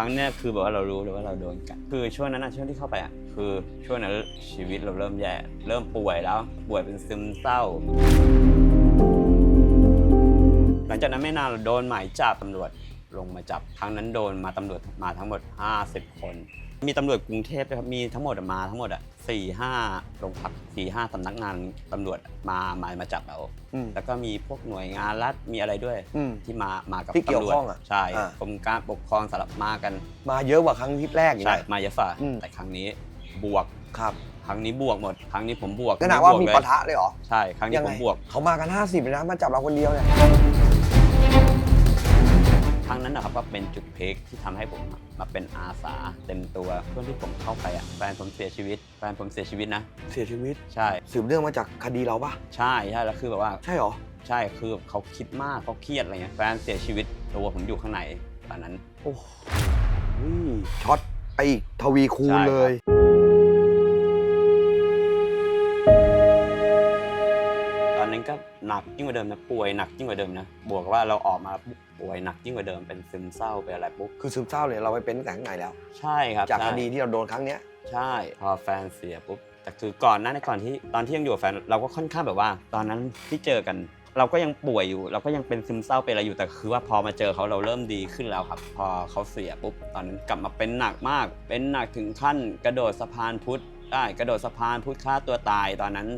ครั้งเนี้ยคือแบบว่าเรารู้เลยว่าเราโดนกัน คือช่วงนั้นนะช่วงที่เข้าไปอะคือช่วงนั้นชีวิตเราเริ่มแย่เริ่มป่วยแล้วป่วยเป็นซึมเศร้า หลังจากนั้นไม่นานเราโดนหมายจับตำรวจลงมาจับครั้งนั้นโดนมาตำรวจมาทั้งหมด 50 คน มีตำรวจกรุงเทพด้วยครับ มีทั้งหมดอะมาทั้งหมดอะสี่ห้าโรงพักสี่ห้าสำนักงานตำรวจมามามาจับเราอืม แล้วก็มีพวกหน่วยงานรัฐมีอะไรด้วย อืม ที่มามากับที่เกี่ยวตำรจข้องอะใช่อ่า กรมการปกครองสารบมากันมาเยอะกว่าครั้งที่แรกอีกใช่นะ มาเยอะฝ่าอืม แต่ครั้งนี้บวก ครับครั้งนี้บวกหมด ครั้งนี้ผมบวกก็นาว่าบวกมีเลยปะทะเลยเหรอ ใช่ ครั้งนี้ยังผไงมบวก เขามากัน 50เลยนะ มาจับเราคนเดียวเนี่ย ก็เป็นจุดเพลกที่ทำให้ผมมาเป็นอาสาเต็มตัวช่วงที่ผมเข้าไปอะแฟนผมเสียชีวิตแฟนผมเสียชีวิตนะ เสียชีวิตใช่สืบเนื่องมาจากคดีเราปะใช่ใช่แล้วคือแบบว่า ใช่เหรอใช่คือเขาคิดมากเขาเครียดอะไรเงี้ยแฟนเสียชีวิตตัวผมอยู่ข้างในตอนนั้นโอ้โหช็อตไปอีกทวีคูณใช่ครับเลย ก็หนักยิ่งกว่าเดิมนะป่วยหนักยิ่งกว่าเดิมนะบวกกับว่าเราออกมาปุ๊บป่วยหนักยิ่งกว่าเดิมเป็นซึมเศร้าเป็นอะไรปุ๊บคือซึมเศร้าเนี่ยเราไปเป็นตั้งแต่ข้างในแล้ว ใช่ครับจากคใช่ดีที่เราโดนครั้งเนี้ย ใช่พอแฟนเสียปุ๊บแต่คือก่อนหน้านี้ก่อนที่ตอนที่ยังอยู่กับแฟนเราก็ค่อนข้างแบบว่า ตอนนั้นที่เจอกัน เราก็ยังป่วยอยู่ เราก็ยังเป็นซึมเศร้าเป็นอะไรอยู่แต่คือว่าพอมาเจอเขาเราเริ่มดีขึ้นแล้วครับ พอเขาเสียปุ๊บตอนนั้นกลับมาเป็นหนักมาก เป็นหนักถึงขั้นกระโดดสะพานพุทธได้กระโดดสะพานพุทธฆ่าตัวตายตอนนั้น